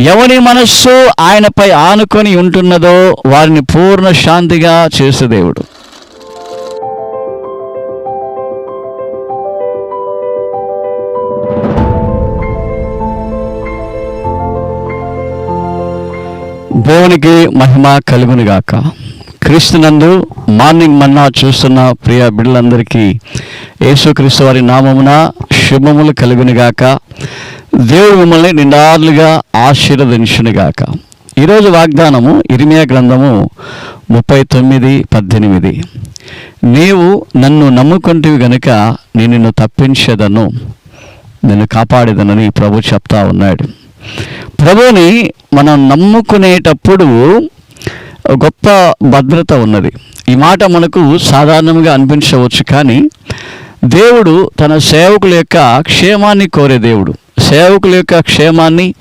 ఎవరి మనస్సు ఆయనపై ఆనుకొని ఉంటున్నదో వారిని పూర్ణ శాంతిగా చేసే దేవుడు దేవునికి మహిమ కలుగునుగాక. క్రీస్తునందు మార్నింగ్ మన్నా చూస్తున్న ప్రియ బిడ్డలందరికీ యేసుక్రీస్తు వారి నామమున శుభములు కలుగునుగాక. దేవుడు మిమ్మల్ని నిండాలుగా ఆశీర్వదించునుగాక. ఈరోజు వాగ్దానము ఇరిమియా గ్రంథము ముప్పై తొమ్మిది పద్దెనిమిది. నీవు నన్ను నమ్ముకుంటివి గనుక నేను నిన్ను తప్పించేదను నిన్ను కాపాడేదనని ప్రభు చెప్తా ఉన్నాడు. ప్రభుని మనం నమ్ముకునేటప్పుడు గొప్ప భద్రత ఉన్నది. ఈ మాట మనకు సాధారణంగా అనిపించవచ్చు కానీ దేవుడు తన సేవకుల యొక్క క్షేమాన్ని కోరే దేవుడు. సేవకుల యొక్క క్షేమాన్ని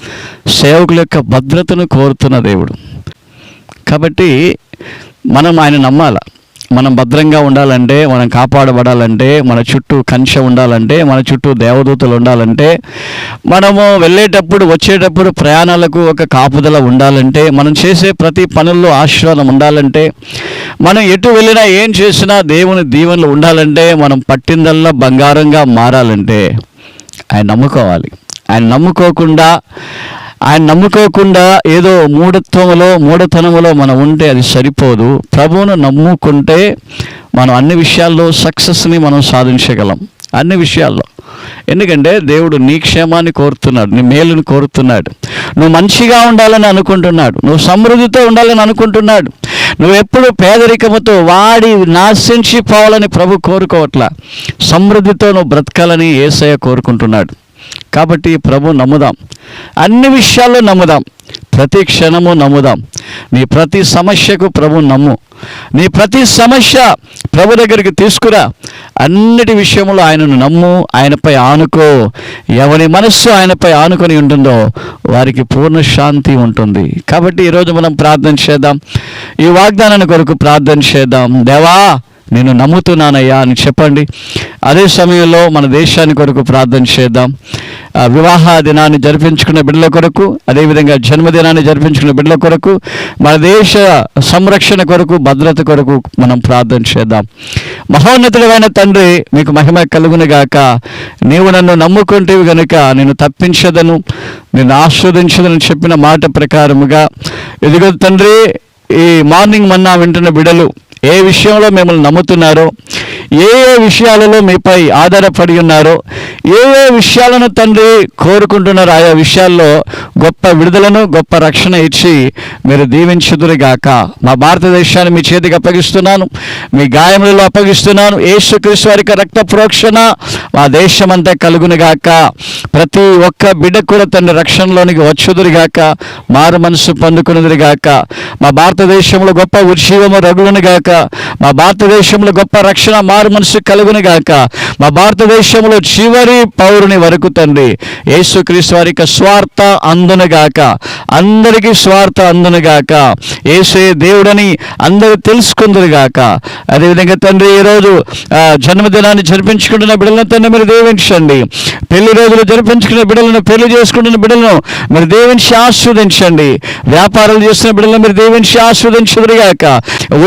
సేవకుల యొక్క భద్రతను కోరుతున్న దేవుడు. కాబట్టి మనం ఆయన నమ్మాల? మనం భద్రంగా ఉండాలంటే మనం కాపాడబడాలంటే మన చుట్టూ కంచె ఉండాలంటే మన చుట్టూ దేవదూతలు ఉండాలంటే మనము వెళ్ళేటప్పుడు వచ్చేటప్పుడు ప్రయాణాలకు ఒక కాపుదల ఉండాలంటే మనం చేసే ప్రతి పనుల్లో ఆశీర్వాదం ఉండాలంటే మనం ఎటు వెళ్ళినా ఏం చేసినా దేవుని దీవెనలు ఉండాలంటే మనం పట్టిందల్లా బంగారంగా మారాలంటే ఆయన నమ్ముకోవాలి. ఆయన నమ్ముకోకుండా ఆయన నమ్ముకోకుండా ఏదో మూఢత్వంలో మూఢతనంలో మనం ఉంటే అది సరిపోదు. ప్రభువును నమ్ముకుంటే మనం అన్ని విషయాల్లో సక్సెస్ని మనం సాధించగలం. అన్ని విషయాల్లో. ఎందుకంటే దేవుడు నీ క్షేమాన్ని కోరుతున్నాడు నీ మేలుని కోరుతున్నాడు. నువ్వు మంచిగా ఉండాలని అనుకుంటున్నాడు నువ్వు సమృద్ధితో ఉండాలని అనుకుంటున్నాడు. నువ్వు ఎప్పుడు పేదరికముతో వాడి నాశించి పోవాలని ప్రభు కోరుకోవట్లా. సమృద్ధితో నువ్వు బ్రతకాలని ఏసయ్య కోరుకుంటున్నాడు. కాబట్టి ప్రభు నమ్ముదాం. అన్ని విషయాల్లో నమ్ముదాం. ప్రతి క్షణము నమ్ముదాం. నీ ప్రతి సమస్యకు ప్రభు నమ్ము. నీ ప్రతి సమస్య ప్రభు దగ్గరికి తీసుకురా. అన్నిటి విషయంలో ఆయనను నమ్ము. ఆయనపై ఆనుకో. ఎవరి మనస్సు ఆయనపై ఆనుకొని ఉంటుందో వారికి పూర్ణ శాంతి ఉంటుంది. కాబట్టి ఈరోజు మనం ప్రార్థన చేద్దాం. ఈ వాగ్దానాన్ని కొరకు ప్రార్థన చేద్దాం. దేవా నేను నమ్ముతున్నానయ్యా అని చెప్పండి. అదే సమయంలో మన దేశాన్ని కొరకు ప్రార్థన చేద్దాం. వివాహ దినాన్ని జరిపించుకున్న బిడ్డల కొరకు అదేవిధంగా జన్మదినాన్ని జరిపించుకున్న బిడ్డల కొరకు మన దేశ సంరక్షణ కొరకు భద్రత కొరకు మనం ప్రార్థన చేద్దాం. మహోన్నతుడమైన తండ్రి మీకు మహిమ కలుగునుగాక నీవు నన్ను నమ్ముకుంటేవి గనుక నేను తప్పించదను నేను ఆస్వాదించదని చెప్పిన మాట ప్రకారముగా. ఇదిగో తండ్రి ఈ మార్నింగ్ మన్నా వింటున్న బిడలు ఏ విషయంలో మిమ్మల్ని నమ్ముతున్నారో ఏ ఏ విషయాలలో మీపై ఆధారపడి ఉన్నారో ఏ ఏ విషయాలను తండ్రి కోరుకుంటున్నారో ఆయా విషయాల్లో గొప్ప విడుదలను గొప్ప రక్షణ ఇచ్చి మీరు దీవించుదురుగాక. మా భారతదేశాన్ని మీ చేతికి అప్పగిస్తున్నాను మీ గాయములలో అప్పగిస్తున్నాను. యేసుక్రీస్తు వారికి రక్త ప్రోక్షణ మా దేశమంతా కలుగునుగాక. ప్రతి ఒక్క బిడ్డ కూడా తండ్రి రక్షణలోనికి వచ్చుదురుగాక మారు మనసు పొందుకునుదురుగాక. మా భారతదేశంలో గొప్ప ఉజ్జీవము రగులునుగాక. మా భారతదేశంలో గొప్ప రక్షణ మారు మనసు కలుగునుగాక మా భారతదేశంలో చివరి పౌరుని వరకు తండ్రి యేసుక్రీస్తు వారి యొక్క స్వార్థ అందునుగాక అందరికీ స్వార్థ అందునుగాక యేసే దేవుడని అందరూ తెలుసుకుందరుగాక అదేవిధంగా తండ్రి ఈరోజు జన్మదినాన్ని జరిపించుకుంటున్న బిడ్డలను తండ్రి మీరు దీవించండి. పెళ్ళి రోజులు జరిపించుకున్న బిడ్డలను పెళ్ళి చేసుకుంటున్న బిడ్డలను మీరు దీవించి ఆస్వాదించండి. వ్యాపారాలు చేస్తున్న బిడ్డలను మీరు దీవించి ఆస్వాదించుదురుగాక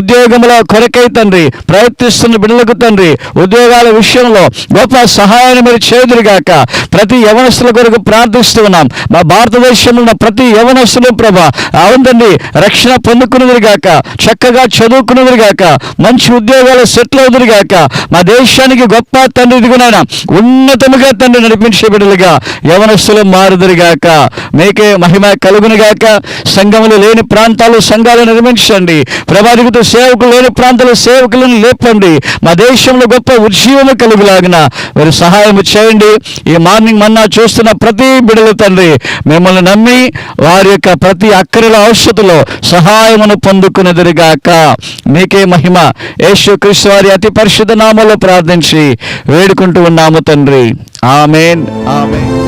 ఉద్యోగంలో కొరకై తండ్రి ప్రయత్నిస్తున్న బిడ్డలకు తండ్రి ఉద్యోగాల విషయంలో గొప్ప సహాయాన్ని మీరు చేదురుగాక ప్రతి యవనస్తుల కొరకు ప్రార్థిస్తూ ఉన్నాం. మా భారతదేశంలో ఉన్న ప్రతి యవనస్తులు ప్రభా అవును రక్షణ పొందుకున్నదిగాక చక్కగా చదువుకున్నదిగాక మంచి ఉద్యోగాలు సెటిల్ అవుతురుగాక మా దేశానికి గొప్ప తండ్రి ఇదిగునైనా ఉన్నతముగా తండ్రి నడిపించే బిడ్డలుగా యవనస్తులు మారుదురుగాక మీకే మహిమ కలుగునుగాక సంఘములు లేని ప్రాంతాలు సంఘాలు నిర్మించండి. ప్రభాదిగుతూ సేవకులు లేని ప్రాంతాల సేవకులను లేపండి. మా దేశంలో గొప్ప ఉజ్జీవము కలుగులాగిన. మీరు సహాయం చేయండి. ఈ మార్నింగ్ మన్నా చూస్తున్న ప్రతి బిడలు తండ్రి మిమ్మల్ని నమ్మి వారి యొక్క ప్రతి అక్కరిల ఔషధలో సహాయమును పొందుకునేదిగాక మీకే మహిమ. యేసు క్రీస్తు వారి అతి పరిశుద్ధ నామలో ప్రార్థించి వేడుకుంటూ ఉన్నాము తండ్రి. ఆమెన్. ఆమెన్.